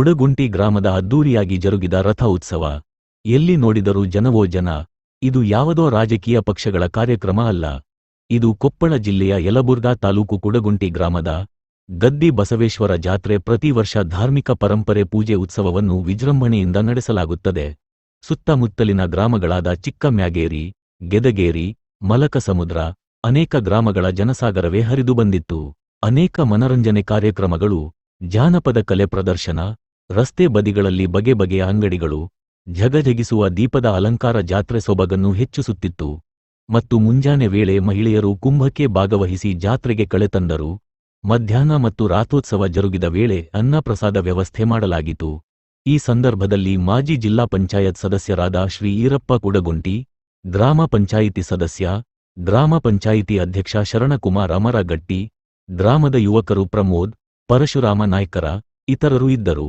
ಕುಡಗುಂಟಿ ಗ್ರಾಮದ ಅದ್ದೂರಿಯಾಗಿ ಜರುಗಿದ ರಥ ಉತ್ಸವ. ಎಲ್ಲಿ ನೋಡಿದರೂ ಜನವೋ ಜನ. ಇದು ಯಾವುದೋ ರಾಜಕೀಯ ಪಕ್ಷಗಳ ಕಾರ್ಯಕ್ರಮ ಅಲ್ಲ. ಇದು ಕೊಪ್ಪಳ ಜಿಲ್ಲೆಯ ಯಲಬುರ್ಗಾ ತಾಲೂಕು ಕುಡಗುಂಟಿ ಗ್ರಾಮದ ಗದ್ದಿ ಬಸವೇಶ್ವರ ಜಾತ್ರೆ ಪ್ರತಿ ವರ್ಷ ಧಾರ್ಮಿಕ ಪರಂಪರೆ ಪೂಜೆ ಉತ್ಸವವನ್ನು ವಿಜೃಂಭಣೆಯಿಂದ ನಡೆಸಲಾಗುತ್ತದೆ. ಸುತ್ತಮುತ್ತಲಿನ ಗ್ರಾಮಗಳಾದ ಚಿಕ್ಕಮ್ಯಾಗೇರಿ, ಗೆದಗೇರಿ, ಮಲಕಸಮುದ್ರ ಅನೇಕ ಗ್ರಾಮಗಳ ಜನಸಾಗರವೇ ಹರಿದು ಬಂದಿತ್ತು. ಅನೇಕ ಮನರಂಜನೆ ಕಾರ್ಯಕ್ರಮಗಳು, ಜಾನಪದ ಕಲೆ ಪ್ರದರ್ಶನ ರಸ್ತೆ ಬದಿಗಳಲ್ಲಿ ಬಗೆ ಬಗೆಯ ಅಂಗಡಿಗಳು, ಝಗಝಗಿಸುವ ದೀಪದ ಅಲಂಕಾರ ಜಾತ್ರೆ ಸೊಬಗನ್ನು ಹೆಚ್ಚಿಸುತ್ತಿತ್ತು. ಮತ್ತು ಮುಂಜಾನೆ ವೇಳೆ ಮಹಿಳೆಯರು ಕುಂಭಕ್ಕೆ ಭಾಗವಹಿಸಿ ಜಾತ್ರೆಗೆ ಕಳೆತಂದರು ಮಧ್ಯಾಹ್ನ ಮತ್ತು ರಾತ್ರೋತ್ಸವ ಜರುಗಿದ ವೇಳೆ ಅನ್ನಪ್ರಸಾದ ವ್ಯವಸ್ಥೆ ಮಾಡಲಾಗಿತು ಈ ಸಂದರ್ಭದಲ್ಲಿ ಮಾಜಿ ಜಿಲ್ಲಾ ಪಂಚಾಯತ್ ಸದಸ್ಯರಾದ ಶ್ರೀ ಈರಪ್ಪ ಕುಡಗುಂಟಿ, ಗ್ರಾಮ ಪಂಚಾಯಿತಿ ಸದಸ್ಯ, ಗ್ರಾಮ ಪಂಚಾಯಿತಿ ಅಧ್ಯಕ್ಷ ಶರಣಕುಮಾರ್ ಅಮರಗಟ್ಟಿ, ಗ್ರಾಮದ ಯುವಕರು ಪ್ರಮೋದ್, ಪರಶುರಾಮ ನಾಯ್ಕರ, ಇತರರು ಇದ್ದರು.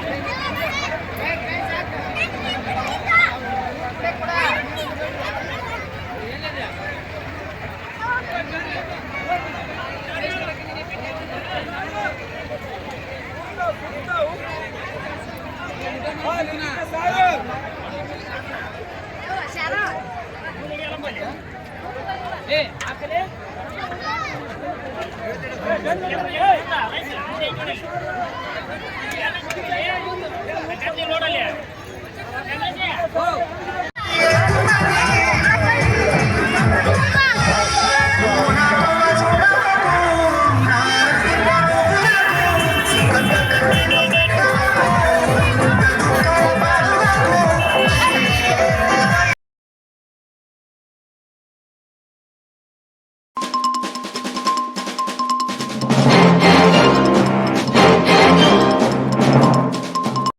ನೋಡಲ್ಲ